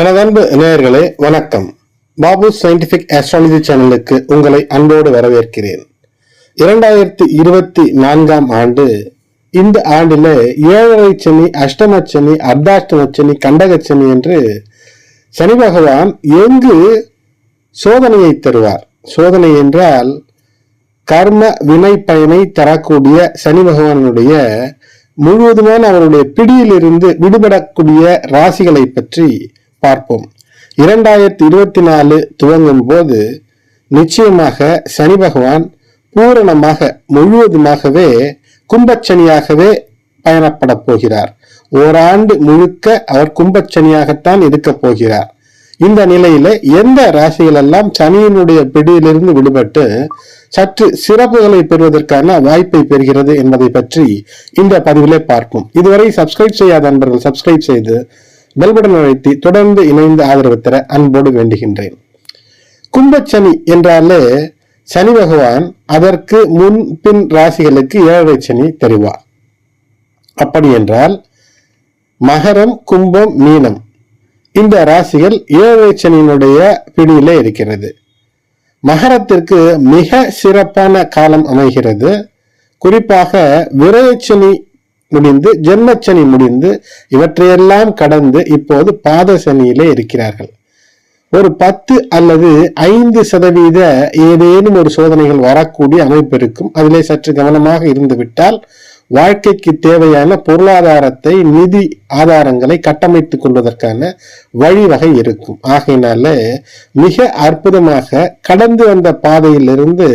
எனதன்பு நேயர்களே வணக்கம். Babu scientific astrology சேனலுக்கு உங்களை அன்போடு வரவேற்கிறேன். இரண்டாயிரத்தி இருபத்தி நான்காம் ஆண்டு இந்த ஆண்டில் ஏழரை சனி அஷ்டம சனி அர்த்தாஷ்டம சனி கண்டக சனி என்று சனி பகவான் எங்கு சோதனையை தருவார். சோதனை என்றால் கர்ம வினை பயனை தரக்கூடிய சனி பகவானுடைய முழுவதுமான அவருடைய பிடியிலிருந்து விடுபடக்கூடிய ராசிகளை பற்றி பார்ப்போம். இரண்டாயிரத்தி இருபத்தி நாலு துவங்கும் போது நிச்சயமாக சனி பகவான் பூரணமாக முழுவதுமாகவே கும்பச்சனியாகவே பயணப்பட போகிறார். ஓராண்டு முழுக்க அவர் கும்பச்சனியாகத்தான் இருக்கப் போகிறார். இந்த நிலையில எந்த ராசிகள் எல்லாம் சனியினுடைய பிடியிலிருந்து விடுபட்டு சற்று சிறப்புகளை பெறுவதற்கான வாய்ப்பை பெறுகிறது என்பதை பற்றி இந்த பதிவிலே பார்ப்போம். இதுவரை சப்ஸ்கிரைப் செய்யாத நண்பர்கள் சப்ஸ்கிரைப் செய்து பெல் அழைத்து தொடர்ந்து இணைந்து ஆதரவு தர அன்போடு வேண்டுகின்றேன். கும்பச்சனி என்றாலே சனி பகவான் அதற்கு முன் பின் ராசிகளுக்கு ஏழரை சனி தருவார். அப்படி என்றால் மகரம் கும்பம் மீனம் இந்த ராசிகள் ஏழரை சனியினுடைய பிடியிலே இருக்கிறது. மகரத்திற்கு மிக சிறப்பான காலம் அமைகிறது. குறிப்பாக விரயச்சனி முடிந்து ஜென்மச்சனி முடிந்து இவற்றையெல்லாம் கடந்து இப்போது பாத சனியிலே இருக்கிறார்கள். ஒரு பத்து அல்லது ஐந்து சதவீத ஏதேனும் ஒரு சோதனைகள் வரக்கூடிய அமைப்பு இருக்கும். அதிலே சற்று கவனமாக இருந்துவிட்டால் வாழ்க்கைக்கு தேவையான பொருளாதாரத்தை நிதி ஆதாரங்களை கட்டமைத்துக் கொள்வதற்கான வழிவகை இருக்கும். ஆகையினால மிக அற்புதமாக கடந்து வந்த பாதையிலிருந்து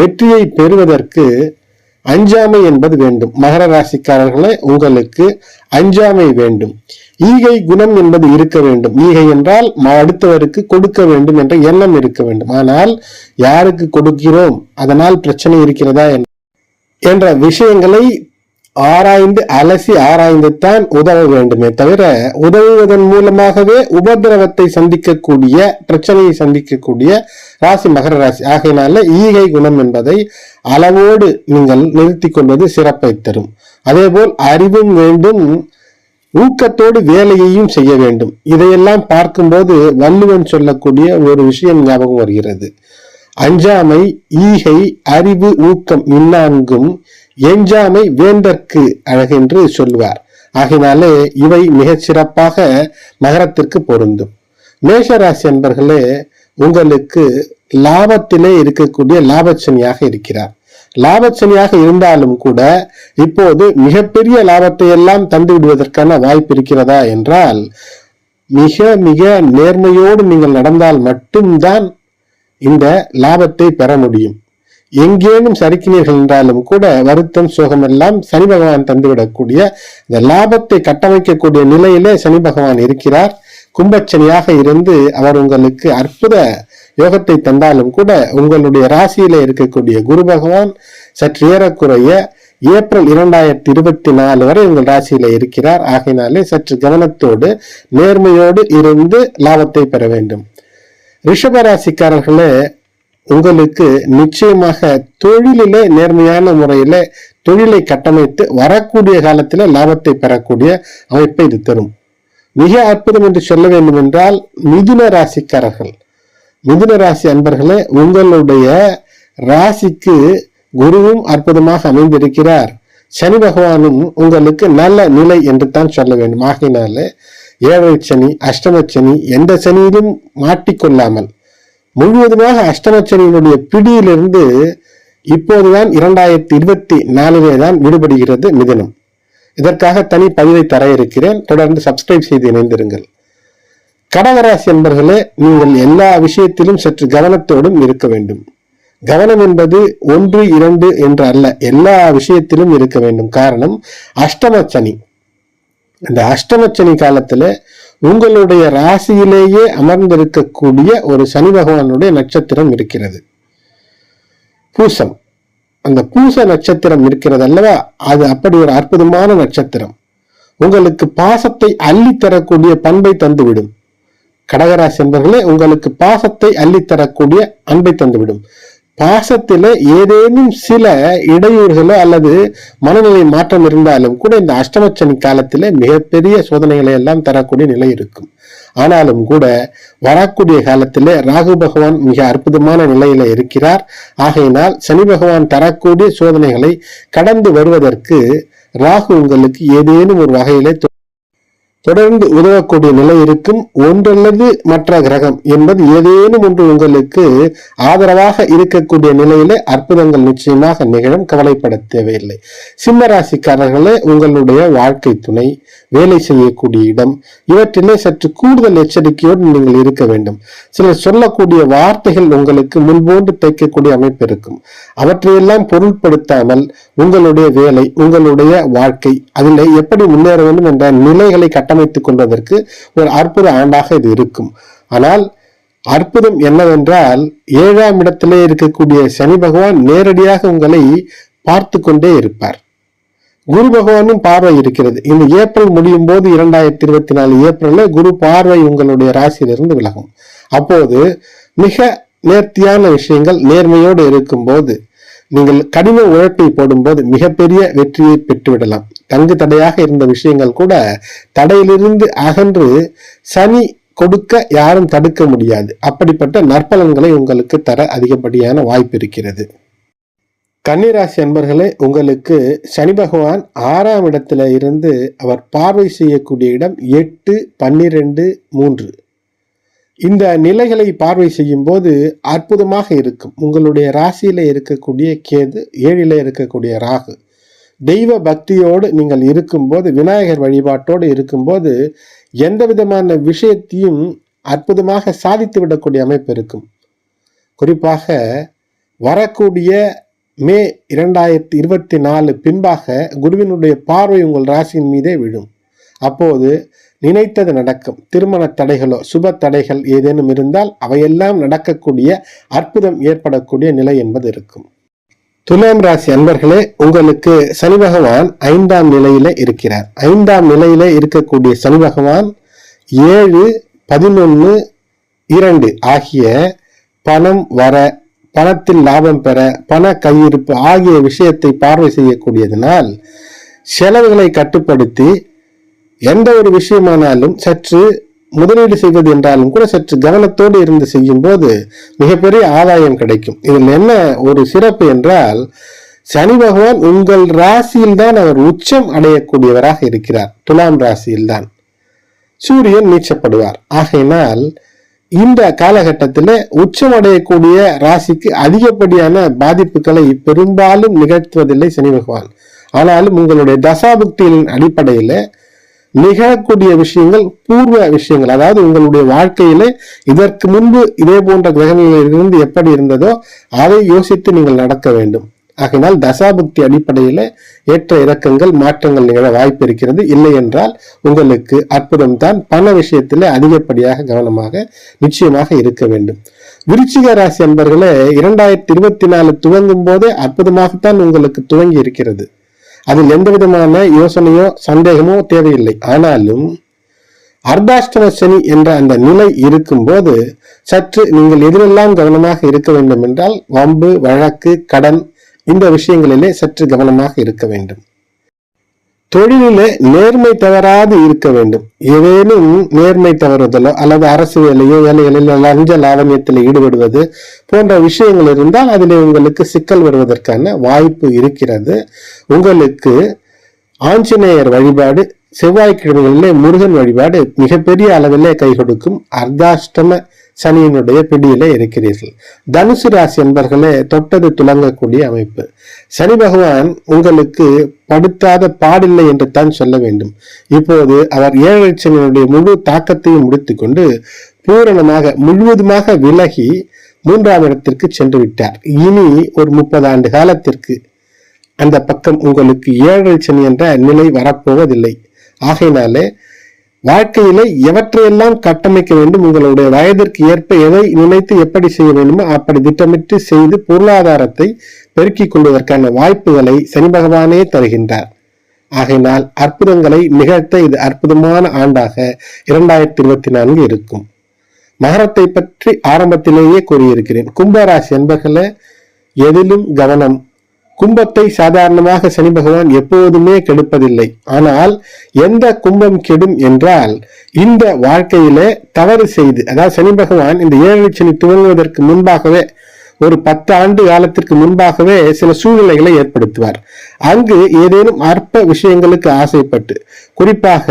வெற்றியை பெறுவதற்கு அஞ்சாமை என்பது வேண்டும். மகர ராசிக்காரர்களே உங்களுக்கு அஞ்சாமை வேண்டும். ஈகை குணம் என்பது இருக்க வேண்டும். ஈகை என்றால் அடுத்தவருக்கு கொடுக்க வேண்டும் என்ற எண்ணம் இருக்க வேண்டும். ஆனால் யாருக்கு கொடுக்கிறோம்? அதனால் பிரச்சனை இருக்கிறதா என்ற விஷயங்களை ஆராய்ந்து அலசி ஆராய்ந்துத்தான் உதவ வேண்டுமே தவிர உதவுவதன் மூலமாகவே உபதிரவத்தை சந்திக்கக்கூடிய பிரச்சனையை சந்திக்கக்கூடிய ராசி மகர ராசி. ஆகையினால ஈகை குணம் என்பதை அளவோடு நீங்கள் நிறுத்தி கொள்வது சிறப்பை தரும். அதேபோல் அறிவும் வேண்டும் ஊக்கத்தோடு வேலையையும் செய்ய வேண்டும். இதையெல்லாம் பார்க்கும்போது வள்ளுவன் சொல்லக்கூடிய ஒரு விஷயம் ஞாபகம் வருகிறது. அஞ்சாமை ஈகை அறிவு ஊக்கம் இந்நான்கும் எஞ்சாமை வேந்தற்கு அழகென்று சொல்வார். ஆகினாலே இவை மிகச் சிறப்பாக மகரத்திற்கு பொருந்தும். மேஷராசி அன்பர்களே உங்களுக்கு லாபத்திலே இருக்கக்கூடிய லாபச்சனியாக இருக்கிறார். லாபச்சனியாக இருந்தாலும் கூட இப்போது மிகப்பெரிய லாபத்தை எல்லாம் தந்து விடுவதற்கான வாய்ப்பு இருக்கிறதா என்றால் மிக மிக நேர்மையோடு நீங்கள் நடந்தால் மட்டும்தான் இந்த லாபத்தை பெற முடியும். எங்கேனும் சறுக்கினீர்கள் என்றாலும் கூட வருத்தம் சோகம் எல்லாம் சனி பகவான் தந்துவிடக்கூடிய இந்த லாபத்தை கட்டமைக்கக்கூடிய நிலையிலே சனி பகவான் இருக்கிறார். கும்பச்சனியாக இருந்து அவர் உங்களுக்கு அற்புத யோகத்தை தந்தாலும் கூட உங்களுடைய ராசியில இருக்கக்கூடிய குரு பகவான் சற்று ஏறக்குறைய ஏப்ரல் இரண்டாயிரத்தி இருபத்தி நாலு வரை உங்கள் ராசியில இருக்கிறார். ஆகையினாலே சற்று கவனத்தோடு நேர்மையோடு இருந்து லாபத்தை பெற வேண்டும். ரிஷப ராசிக்காரர்களே உங்களுக்கு நிச்சயமாக தொழிலிலே நேர்மையான முறையில தொழிலை கட்டமைத்து வரக்கூடிய காலத்துல லாபத்தை பெறக்கூடிய அமைப்பை இது தரும். மிக அற்புதம் என்று சொல்ல வேண்டும் என்றால் மிதுன ராசிக்காரர்கள். மிதுன ராசி அன்பர்களே உங்களுடைய ராசிக்கு குருவும் அற்புதமாக அமைந்திருக்கிறார். சனி பகவானும் உங்களுக்கு நல்ல நிலை என்று தான் சொல்ல வேண்டும். ஆகையினால ஏழை சனி அஷ்டம சனி எந்த சனியிலும் மாட்டிக்கொள்ளாமல் முழுவதுமாக அஷ்டமச்சனியினுடைய பிடியிலிருந்து இப்போதுதான் இரண்டாயிரத்தி இருபத்தி நாலிலே தான் விடுபடுகிறது மிதனம். இதற்காக தனி பதிவை தர இருக்கிறேன். தொடர்ந்து சப்ஸ்கிரைப் செய்து இணைந்திருங்கள். கடகராசி என்பர்களே நீங்கள் எல்லா விஷயத்திலும் சற்று கவனத்தோடும் இருக்க வேண்டும். கவனம் என்பது ஒன்று இரண்டு என்று அல்ல எல்லா விஷயத்திலும் இருக்க வேண்டும். காரணம் அஷ்டமச்சனி. இந்த அஷ்டமச்சனி காலத்துல உங்களுடைய ராசியிலேயே அமர்ந்திருக்கக்கூடிய ஒரு சனி பகவானுடைய நட்சத்திரம் இருக்கிறது. பூசம். அந்த பூச நட்சத்திரம் இருக்கிறது அல்லவா? அது அப்படி ஒரு அற்புதமான நட்சத்திரம். உங்களுக்கு பாசத்தை அள்ளி தரக்கூடிய பண்பை தந்துவிடும். கடகராசி என்பர்களே உங்களுக்கு பாசத்தை அள்ளி தரக்கூடிய அன்பை தந்துவிடும். பாசத்தில் ஏதேனும் சில இடையூறுகளோ அல்லது மனநிலை மாற்றம் இருந்தாலும் கூட இந்த அஷ்டமச்சனி காலத்தில மிகப்பெரிய சோதனைகளை எல்லாம் தரக்கூடிய நிலை இருக்கும். ஆனாலும் கூட வரக்கூடிய காலத்திலே ராகு பகவான் மிக அற்புதமான நிலையில இருக்கிறார். ஆகையினால் சனி பகவான் தரக்கூடிய சோதனைகளை கடந்து வருவதற்கு ராகு உங்களுக்கு ஏதேனும் ஒரு வகையிலே தொடர்ந்து உதவக்கூடிய நிலை இருக்கும். ஒன்றல்லது மற்ற கிரகம் என்பது ஏதேனும் ஒன்று உங்களுக்கு ஆதரவாக இருக்கக்கூடிய நிலையிலே அற்புதங்கள் நிச்சயமாக நிகழும். கவலைப்பட தேவையில்லை. சிம்ம ராசிக்காரர்களே உங்களுடைய வாழ்க்கை துணை வேலை செய்யக்கூடிய இடம் இவற்றிலே சற்று கூடுதல் எச்சரிக்கையோடு நீங்கள் இருக்க வேண்டும். சிலர் சொல்லக்கூடிய வார்த்தைகள் உங்களுக்கு முன்போன்று தைக்கக்கூடிய அமைப்பு இருக்கும். அவற்றையெல்லாம் பொருட்படுத்தாமல் உங்களுடைய வேலை உங்களுடைய வாழ்க்கை அதில் எப்படி முன்னேற வேண்டும் என்ற நிலைகளை கட்ட கட்டமைத்துக் கொள்வதற்கு ஒரு அற்புத ஆண்டாக இது இருக்கும். ஆனால் அற்புதம் என்னவென்றால் ஏழாம் இடத்திலே இருக்கக்கூடிய சனி பகவான் நேரடியாக உங்களை பார்த்து கொண்டே இருப்பார். குரு பகவானும் பார்வை இருக்கிறது. இந்த ஏப்ரல் முடியும் போது இரண்டாயிரத்தி இருபத்தி நாலு ஏப்ரல்ல குரு பார்வை உங்களுடைய ராசியிலிருந்து விலகும். அப்போது மிக நேர்த்தியான விஷயங்கள் நேர்மையோடு இருக்கும்போது நீங்கள் கடின உழைப்பை போடும்போது மிகப்பெரிய வெற்றியை பெற்றுவிடலாம். தங்கு தடையாக இருந்த விஷயங்கள் கூட தடையிலிருந்து அகன்று சனி கொடுக்க யாரும் தடுக்க முடியாது. அப்படிப்பட்ட நற்பலன்களை உங்களுக்கு தர அதிகப்படியான வாய்ப்பு இருக்கிறது. கன்னிராசி அன்பர்களே உங்களுக்கு சனி பகவான் ஆறாம் இடத்துல இருந்து அவர் பார்வை செய்யக்கூடிய இடம் எட்டு பன்னிரெண்டு மூன்று. இந்த நிலைகளை பார்வை செய்யும் போது அற்புதமாக இருக்கும். உங்களுடைய ராசியில இருக்கக்கூடிய கேது ஏழில இருக்கக்கூடிய ராகு. தெய்வ பக்தியோடு நீங்கள் இருக்கும்போது விநாயகர் வழிபாட்டோடு இருக்கும்போது எந்த விதமான விஷயத்தையும் அற்புதமாக சாதித்து விடக்கூடிய அமைப்பு இருக்கும். குறிப்பாக வரக்கூடிய மே இரண்டாயிரத்தி இருபத்தி நாலு பின்பாக குருவினுடைய பார்வை உங்கள் ராசியின் மீதே விழும். அப்போது நினைத்தது நடக்கும். திருமண தடைகளோ சுப தடைகள் ஏதேனும் இருந்தால் அவையெல்லாம் நடக்கக்கூடிய அற்புதம் ஏற்படக்கூடிய நிலை என்பது இருக்கும். துலாம் ராசி அன்பர்களே உங்களுக்கு சனி பகவான் ஐந்தாம் நிலையில இருக்கிறார். ஐந்தாம் நிலையில இருக்கக்கூடிய சனி பகவான் ஏழு பதினொன்னு இரண்டு ஆகிய பணம் வர பணத்தில் லாபம் பெற பண கையிருப்பு ஆகிய விஷயத்தை பார்வை செய்யக்கூடியதனால் செலவுகளை கட்டுப்படுத்தி எந்த ஒரு விஷயமானாலும் சற்று முதலீடு செய்வது என்றாலும் கூட சற்று கவனத்தோடு இருந்து செய்யும் போது மிகப்பெரிய ஆதாயம் கிடைக்கும். இதில் என்ன ஒரு சிறப்பு என்றால் சனி பகவான் உங்கள் ராசியில் தான் அவர் உச்சம் அடையக்கூடியவராக இருக்கிறார். துலாம் ராசியில் தான். சூரியன் நீச்சப்படுவார். ஆகையினால் இந்த காலகட்டத்தில் உச்சம் அடையக்கூடிய ராசிக்கு அதிகப்படியான பாதிப்புகளை பெரும்பாலும் நிகழ்த்துவதில்லை சனி பகவான். ஆனாலும் உங்களுடைய தசாபுக்திகளின் அடிப்படையில் நிகழக்கூடிய விஷயங்கள் பூர்வ விஷயங்கள். அதாவது உங்களுடைய வாழ்க்கையில இதற்கு முன்பு இதே போன்ற கிரகங்களில் இருந்து எப்படி இருந்ததோ அதை யோசித்து நீங்கள் நடக்க வேண்டும். ஆகினால் தசாபக்தி அடிப்படையில ஏற்ற இறக்கங்கள் மாற்றங்கள் நிகழ வாய்ப்பு இருக்கிறது. இல்லை என்றால் உங்களுக்கு அற்புதம் தான் பண விஷயத்திலே அதிகப்படியாக கவனமாக நிச்சயமாக இருக்க வேண்டும். விருச்சிக ராசி அன்பர்களே இரண்டாயிரத்தி இருபத்தி நாலு துவங்கும் போதே அற்புதமாகத்தான் உங்களுக்கு துவங்கி இருக்கிறது. அதில் எந்த விதமான யோசனையோ சந்தேகமோ தேவையில்லை. ஆனாலும் அர்த்தாஷ்டம சனி என்ற அந்த நிலை இருக்கும்போது சற்று நீங்கள் எதிரெல்லாம் கவனமாக இருக்க வேண்டும் என்றால் வம்பு வழக்கு கடன் இந்த விஷயங்களிலே சற்று கவனமாக இருக்க வேண்டும். தொழிலிலே நேர்மை தவறாது இருக்க வேண்டும். ஏதேனும் நேர்மை தவறுதலோ அல்லது அரசு வேலையோ வேலைகளில் லஞ்ச லாவண்யத்தில் ஈடுபடுவது போன்ற விஷயங்கள் இருந்தால் அதில் உங்களுக்கு சிக்கல் வருவதற்கான வாய்ப்பு இருக்கிறது. உங்களுக்கு ஆஞ்சநேயர் வழிபாடு செவ்வாய்க்கிழமைகளிலே முருகன் வழிபாடு மிகப்பெரிய அளவிலே கை கொடுக்கும். அர்த்தாஷ்டம சனியினுடைய பிடியில இருக்கிறீர்கள். தனுசு ராசி என்பர்களே தொட்டது துலங்கக்கூடிய அமைப்பு. சனி பகவான் உங்களுக்கு படுத்தாத பாடில்லை என்று தான் சொல்ல வேண்டும். இப்போது அவர் ஏழரை சனியினுடைய முழு தாக்கத்தையும் முடித்துக்கொண்டு பூரணமாக முழுவதுமாக விலகி மூன்றாம் இடத்திற்கு சென்று விட்டார். இனி ஒரு முப்பது ஆண்டு காலத்திற்கு அந்த பக்கம் உங்களுக்கு ஏழரை சனி என்ற நிலை வரப்போவதில்லை. ஆகையினாலே வாழ்க்கையிலே எவற்றையெல்லாம் கட்டமைக்க வேண்டும் உங்களுடைய வயதிற்கு ஏற்ப எதை நினைத்து எப்படி செய்ய வேண்டுமோ அப்படி திட்டமிட்டு செய்து பொருளாதாரத்தை பெருக்கிக் கொள்வதற்கான வாய்ப்புகளை சனி பகவானே தருகின்றார். ஆகையினால் அற்புதங்களை நிகழ்த்த இது அற்புதமான ஆண்டாக இரண்டாயிரத்தி இருபத்தி நான்கு இருக்கும். மகரத்தை பற்றி ஆரம்பத்திலேயே கூறியிருக்கிறேன். கும்பராசி என்பர்களை எதிலும் கவனம் கும்பத்தை சாதாரணமாக சனி பகவான் எப்போதுமே கெடுப்பதில்லை. ஆனால் எந்த கும்பம் கெடும் என்றால் இந்த வாழ்க்கையிலே தவறு செய்து அதாவது சனி பகவான் இந்த ஏழு சனி துவங்குவதற்கு முன்பாகவே ஒரு பத்து ஆண்டு காலத்திற்கு முன்பாகவே சில சூழ்நிலைகளை ஏற்படுத்துவார். அங்கு ஏதேனும் அற்ப விஷயங்களுக்கு ஆசைப்பட்டு குறிப்பாக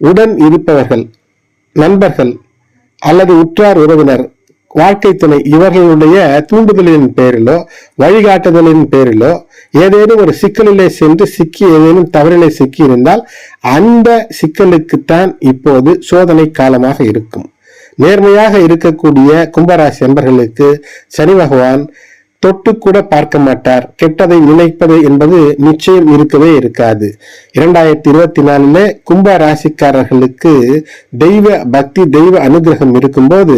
உடன் இருப்பவர்கள் நண்பர்கள் அல்லது உற்றார் உறவினர் வாழ்க்கை துணை இவர்களுடைய தூண்டுதலின் பேரிலோ வழிகாட்டுதலின் பேரிலோ ஏதேனும் ஒரு சிக்கலிலே சென்று சிக்கி ஏதேனும் தவறிலே சிக்கி இருந்தால் அந்த சிக்கலுக்குத்தான் இப்போது சோதனை காலமாக இருக்கும். நேர்மையாக இருக்கக்கூடிய கும்பராசி என்பர்களுக்கு சனி பகவான் தொட்டு கூட பார்க்க மாட்டார். கெட்டதை நினைப்பது என்பது நிச்சயம் இருக்கவே இருக்காது. இரண்டாயிரத்தி இருபத்தி நாலுல கும்ப ராசிக்காரர்களுக்கு தெய்வ பக்தி தெய்வ அனுகிரகம் இருக்கும்போது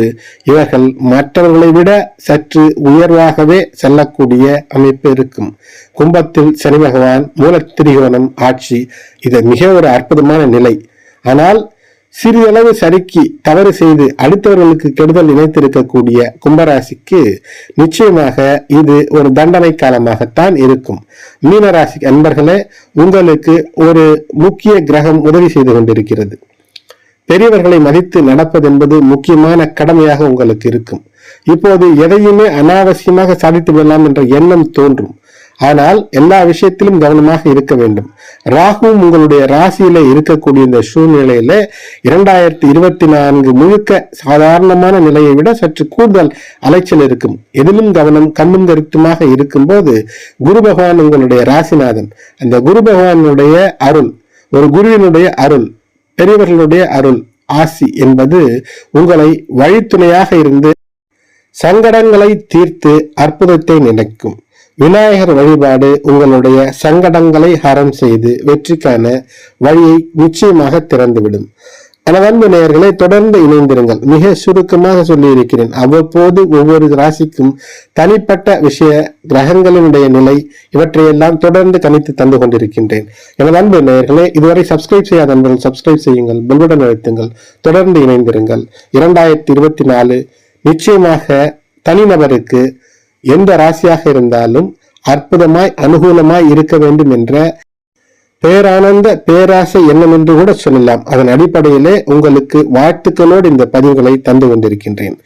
இவர்கள் மற்றவர்களை விட சற்று உயர்வாகவே செல்லக்கூடிய அமைப்பு இருக்கும். கும்பத்தில் சனி பகவான் மூலத்திரிகோணம் ஆட்சி இது மிக ஒரு அற்புதமான நிலை. ஆனால் சிறிதளவு சறுக்கி தவறு செய்து அடுத்தவர்களுக்கு கெடுதல் நினைத்திருக்கக்கூடிய கும்பராசிக்கு நிச்சயமாக இது ஒரு தண்டனை காலமாகத்தான் இருக்கும். மீனராசி அன்பர்களே உங்களுக்கு ஒரு முக்கிய கிரகம் உதவி செய்து கொண்டிருக்கிறது. பெரியவர்களை மதித்து நடப்பது என்பது முக்கியமான கடமையாக உங்களுக்கு இருக்கும். இப்போது எதையுமே அனாவசியமாக சாதித்து விடலாம் என்ற எண்ணம் தோன்றும். ஆனால் எல்லா விஷயத்திலும் கவனமாக இருக்க வேண்டும். ராகுவும் உங்களுடைய ராசியில இருக்கக்கூடிய இந்த சூழ்நிலையில இரண்டாயிரத்தி இருபத்தி நான்கு முழுக்க சாதாரணமான நிலையை விட சற்று கூடுதல் அலைச்சல் இருக்கும். எதிலும் கவனம் கண்ணும் கருத்துமாக இருக்கும்போது குரு பகவான் உங்களுடைய ராசிநாதன். அந்த குரு பகவானுடைய அருள் ஒரு குருவினுடைய அருள் பெரியவர்களுடைய அருள் ஆசி என்பது உங்களை வழித்துணையாக இருந்து சங்கடங்களை தீர்த்து அற்புதத்தை நினைக்கும். விநாயகர் வழிபாடு உங்களுடைய சங்கடங்களை ஹரம் செய்து வெற்றிக்கான வழியை நிச்சயமாக திறந்துவிடும். அன்பு நேயர்களை தொடர்ந்து இணைந்திருங்கள். மிக சுருக்கமாக சொல்லியிருக்கிறேன். அவ்வப்போது ஒவ்வொரு ராசிக்கும் தனிப்பட்ட விஷய கிரகங்களினுடைய நிலை இவற்றையெல்லாம் தொடர்ந்து கணித்து தந்து கொண்டிருக்கின்றேன். எனது அன்பு நேயர்களே இதுவரை சப்ஸ்கிரைப் செய்யாத அன்பர்கள் சப்ஸ்கிரைப் செய்யுங்கள். பெல்புடன் அழுத்துங்கள். தொடர்ந்து இணைந்திருங்கள். இரண்டாயிரத்தி இருபத்தி நாலு நிச்சயமாக தனிநபருக்கு எந்த ராசியாக இருந்தாலும் அற்புதமாய் அனுகூலமாய் இருக்க வேண்டும் என்ற பேரானந்த பேராசை எண்ணம் என்று கூட சொல்லலாம். அதன் அடிப்படையிலே உங்களுக்கு வாழ்த்துக்களோடு இந்த பதிவுகளை தந்து கொண்டிருக்கின்றேன்.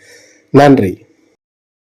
நன்றி.